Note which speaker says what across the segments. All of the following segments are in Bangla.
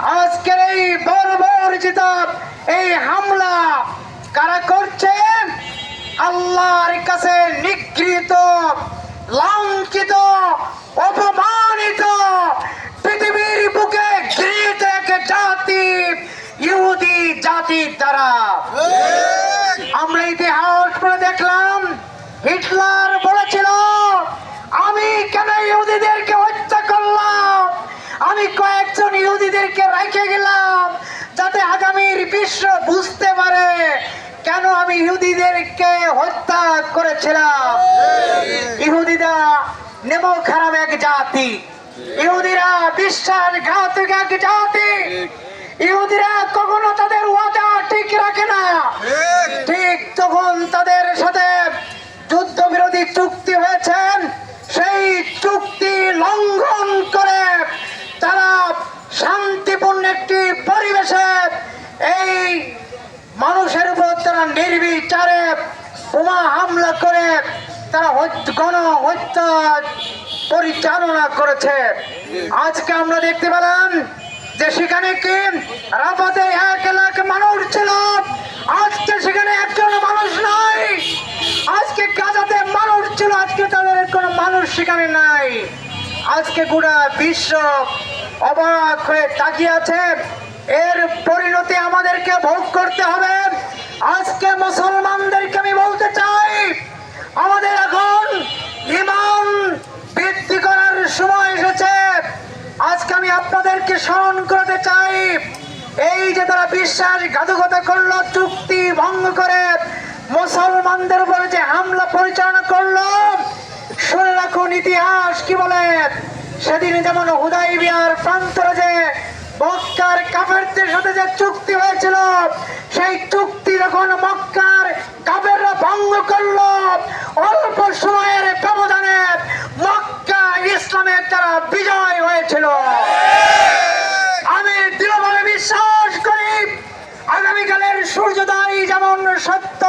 Speaker 1: আজকের এই বর্বরচিত এই হামলা কারা করছে আল্লাহর কাছে নিগৃহীত লাঞ্ছিত, অপমানিত, পৃথিবীর বুকে ঘৃণিত এক জাতি, ইহুদি জাতির দ্বারা আমরা ইতিহাস পড়ে দেখলাম, হিটলার বলেছিল, আমি কেন ইহুদিদেরকে হত্যা করলাম আমি কয়েকজন ইহুদিদেরকে রেখে গেলাম যাতে আগামীর বিশ্ব বুঝতে পারে কেন আমি ইহুদিদেরকে হত্যা করেছিলাম। ইহুদিরা নেমো খারাপ এক জাতি। ইহুদিরা বিশ্বাস ঘাতক এক জাতি। ইহুদিরা কখনো তাদের ওয়াদা ঠিক রাখে না। ঠিক তখন তাদের সাথে যুদ্ধ বিরোধী চুক্তি হয়েছেন সেই চুক্তি লঙ্ঘন করে তারা শান্তিপূর্ণ একটি পরিবেশে এই মানুষের উপর তারা নির্বিচারে বোমা হামলা করে তারা গণ হত্যা পরিচালনা করেছে। আজকে আমরা দেখতে পেলাম যে সেখানে কি রাফাতে এক লাখ মানুষ ছিল। আজকে সেখানে একজন মানুষ নাই। আজকে গাজাতে মানুষ ছিল, আজকে তাদের কোনো মানুষ সেখানে নাই। আজকে গোটা বিশ্ব অবাক হয়ে তাকিয়ে আছে। এর পরিণতি আমাদেরকে ভোগ করতে হবে। আজকে মুসলমানদেরকে আমি বলতে চাই, আমাদের এখন ইমান বৃদ্ধি করার সময় এসেছে। আজকে আমি আপনাদেরকে স্মরণ করতে চাই, এই যে তারা বিশ্বাস বিশ্বাসঘাতকতা করল, চুক্তি ভঙ্গ করে মুসলমানদের উপরে যে হামলা পরিচালনা করল, শুনে রাখুন, ইতিহাস কি বলে? সেদিন যেমন হুদাই বিহার প্রান্তরে যে মক্কার কাফেরদের সাথে যে চুক্তি হয়েছিল, সেই চুক্তি যখন মক্কার কাফেররা ভঙ্গ করল, অল্প সময়ের ব্যবধানে মক্কা ইসলামের তারা বিজয় হয়েছিল। আমি দৃঢ়ভাবে বিশ্বাস করি, আগামীকালের সূর্যোদয় যেমন সত্য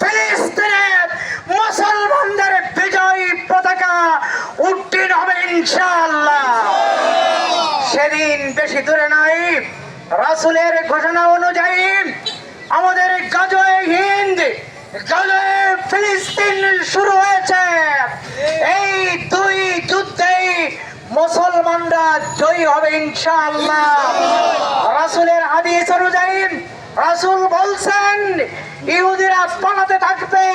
Speaker 1: ফিলিস্তিনে মুসলমানদের বিজয় পতাকা উত্তীর্ণ হবে ইনশাআল্লাহ সেদিন বেশি দূরে নাই রাসুলের ঘোষণা অনুযায়ী আমাদের গজয়ে হিন্দ, গজয়ে ফিলিস্তিন শুরু হয়েছে। এই দুই যুদ্ধেই মুসলমানরা জয়ী হবে ইনশাআল্লাহ। রাসুলের হাদিস অনুযায়ী রাসুল বলছেন, ইহুদিরা পালাতে থাকবে,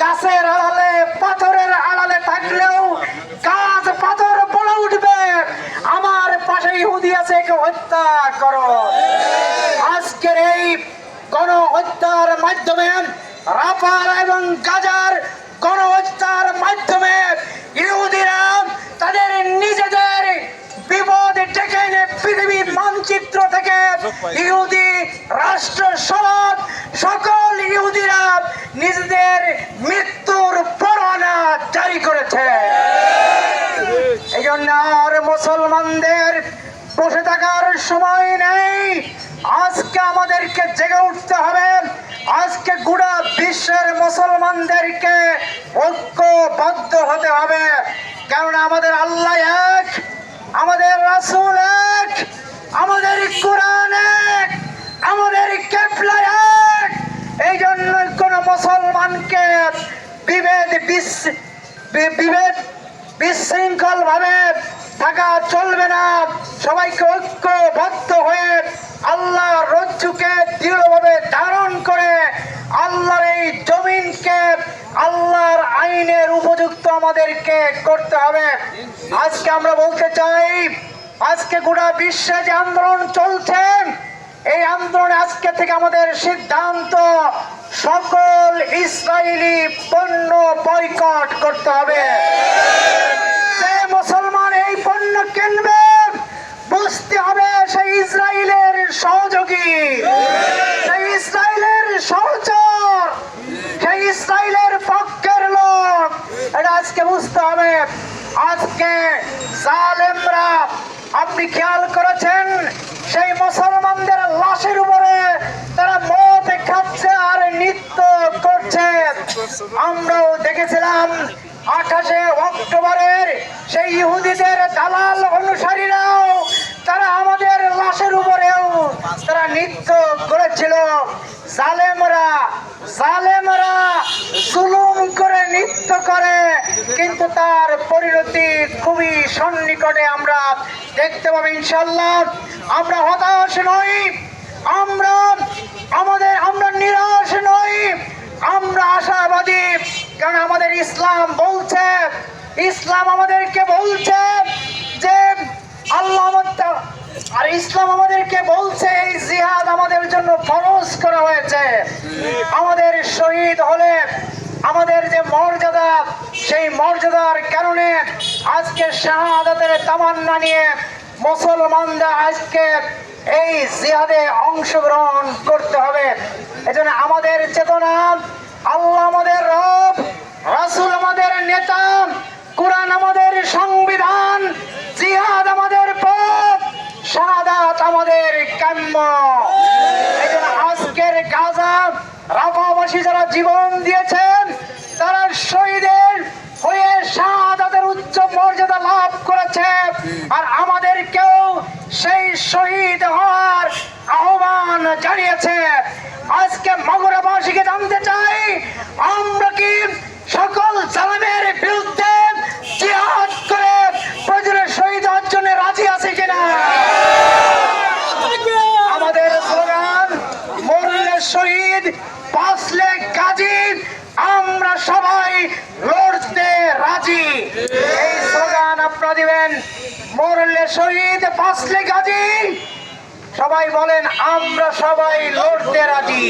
Speaker 1: গাছের আড়ালে, পাথরের আড়ালে থাকলেও গাছ পাথর বলে উঠবে আমার পাশে ইহুদি হত্যা করো। আজকের এই গণহত্যার মাধ্যমে রাফার এবং গাজার গণহত্যার মাধ্যমে ইহুদিরা তাদের নিজেদের বিপদ ডেকে এনে পৃথিবীর মানচিত্র থেকে ইহুদি রাষ্ট্র সমাজ, সকল ইহুদিরা নিজেদের মৃত্যুর পরোয়ানা জারি করেছে। এই জন্য আর মুসলমানদের থাকার সময় নেই। আজকে আমাদেরকে জেগে উঠতে হবে। আজকে গোটা বিশ্বের মুসলমানদেরকে ঐক্যবদ্ধ হতে হবে। কেননা আমাদের আল্লাহ এক, আমাদের রাসূল এক, আমাদের কোরআন এক, আমাদের কেপলা এক। এই জন্য কোন মুসলমানকে বিভেদ বিভেদ বিশৃঙ্খল ভাবে থাকা চলবে না। সবাইকে ঐক্যবদ্ধ হয়ে আল্লাহ রজ্জুকে দৃঢ়ভাবে ধারণ করে আল্লাহর এই জমিনকে আল্লাহর আইনের উপযুক্ত আমাদেরকে করতে হবে। আজকে আমরা বলতে চাই আজকে গোটা বিশ্বে যে আন্দোলন চলছে এই আন্দোলনে আজকে থেকে আমাদের সিদ্ধান্ত সকল ইসরায়েলি পণ্য বয়কট করতে হবে। মুসলমান আপনি খেয়াল করেছেন? সেই মুসলমানদের লাশের উপরে তারা মত খাচ্ছে আর নৃত্য করছে। আমরাও দেখেছিলাম আকাশে অক্টোবরের সেই ইহুদিদের দালাল অনুসারীরাও তারা আমাদের লাশের উপরেও তারা নৃত্য করেছিল। জালেমরা জালেমরা জুলুম করে নৃত্য করে, কিন্তু তার সন্নিকটে আমরা দেখতে পাবো ইনশাল্লাহ আমরা হতাশ নই, আমরা আমাদের, আমরা নিরাশ নই, আমরা আশাবাদী। কারণ আমাদের ইসলাম বলছে, ইসলাম আমাদেরকে বলছে যে আল্লাহ আর ইসলাম আমাদেরকে বলছে, এই জিহাদ আমাদের জন্য ফরজ করা হয়েছে। আমাদের শহীদ হলে আমাদের যে মর্যাদা, সেই মর্যাদার কারণে আজকে শাহাদাতের তামান্না নিয়ে মুসলমানরা আজকে এই জিহাদে অংশগ্রহণ করতে হবে। এজন্য আমাদের চেতনা, আল্লাহ আমাদের রব, রাসূল আমাদের নেতা, কোরআন আমাদের সংবিধান, জিহাদ আমাদের পথ, শাহাদাত আমাদের কাম্য। আজকের গাজা রাফাবাসী যারা জীবন দিয়েছেন তারা শহীদের হয়ে শাহাদাতের উচ্চ মর্যাদা লাভ করেছে। আর আমাদেরকেও সেই শহীদ হওয়ার আহ্বান জানিয়েছে। আজকে মগরাবাসীকে জানতে চাই, আমরা সবাই লড়তে রাজি। এই স্লোগান আপনারা দিবেন, মরলে শহীদ বাঁচলে গাজী। সবাই বলেন, আমরা সবাই লড়তে রাজি।